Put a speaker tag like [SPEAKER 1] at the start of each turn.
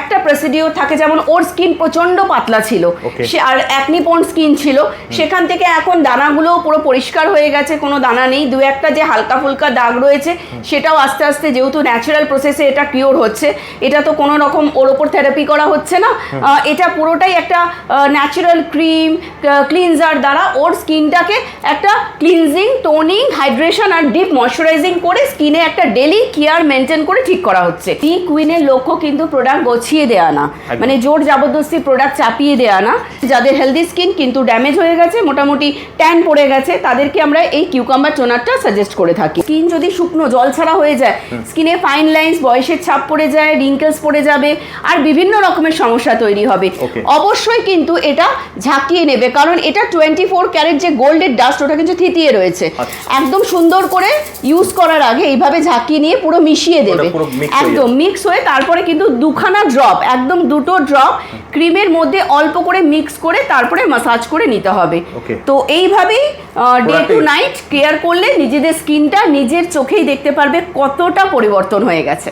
[SPEAKER 1] একটা প্রসিডিওর থাকে যেমন ওর স্কিন প্রচণ্ড পাতলা ছিল। সে আর অ্যাকনিপন স্কিন ছিল। সেখান থেকে এখন দানাগুলো পুরো পরিষ্কার হয়ে গেছে কোনো দানা নেই। দু একটা যে হালকা ফুলকা দাগ রয়েছে সেটাও আস্তে আস্তে যেহেতু ন্যাচারাল প্রসেসে এটা কিওর হচ্ছে এটা তো কোনো রকম ওর ওপর থেরাপি করা হচ্ছে না। এটা পুরোটাই একটা ন্যাচারাল ক্রিম ক্লিনজার দ্বারা ওর স্কিনটাকে একটা ক্লিনজিং টোনিং হাইড্রেশন আর ডিপ ময়শ্চারাইজিং করে স্কিনে একটা ডেলি কেয়ার মেনটেন করে ঠিক করা হচ্ছে। টি কুইনের লক্ষ্য কিন্তু প্রোডাক্ট গছিয়ে দেওয়া না। মানে জোর জবরদস্তি প্রোডাক্ট চাপিয়ে দেওয়া না। যাদের হেলদি স্কিন কিন্তু ড্যামেজ হয়ে গেছে মোটামুটি ট্যান পড়ে গেছে তাদেরকে আমরা এই কিউকাম্বার টোনারটা সাজেস্ট করে থাকি। স্কিন যদি শুকনো জল ছাড়া হয়ে যায় স্কিনে ফাইন লাইন্স বয়সের ছাপ পড়ে যায় রিঙ্কেলস পড়ে যাবে আর বিভিন্ন রকমের সমস্যা তৈরি হবে। অবশ্যই কিন্তু এটা ঝাঁকিয়ে নেবে কারণ এটা টোয়েন্টি ফোর ক্যারেট যে গোল্ডের ডাস্ট ওটা কিন্তু থিতিয়ে রয়েছে।
[SPEAKER 2] আচ্ছা।
[SPEAKER 1] একদম সুন্দর করে ইউজ করার আগে এইভাবে ঝাঁকিয়ে নিয়ে পুরো মিশিয়ে দেবে। একদম মিক্স হয়ে তারপরে কিন্তু দুখানা ড্রপ একদম দুটো ড্রপ ক্রিমের মধ্যে অল্প করে মিক্স করে তারপরে মাসাজ করে নিতে হবে। তো এইভাবেই ডে টু নাইট কেয়ার করলে নিজেদের স্কিনটা নিজের চোখেই দেখতে পারবে কতটা পরিবর্তন হয়ে গেছে।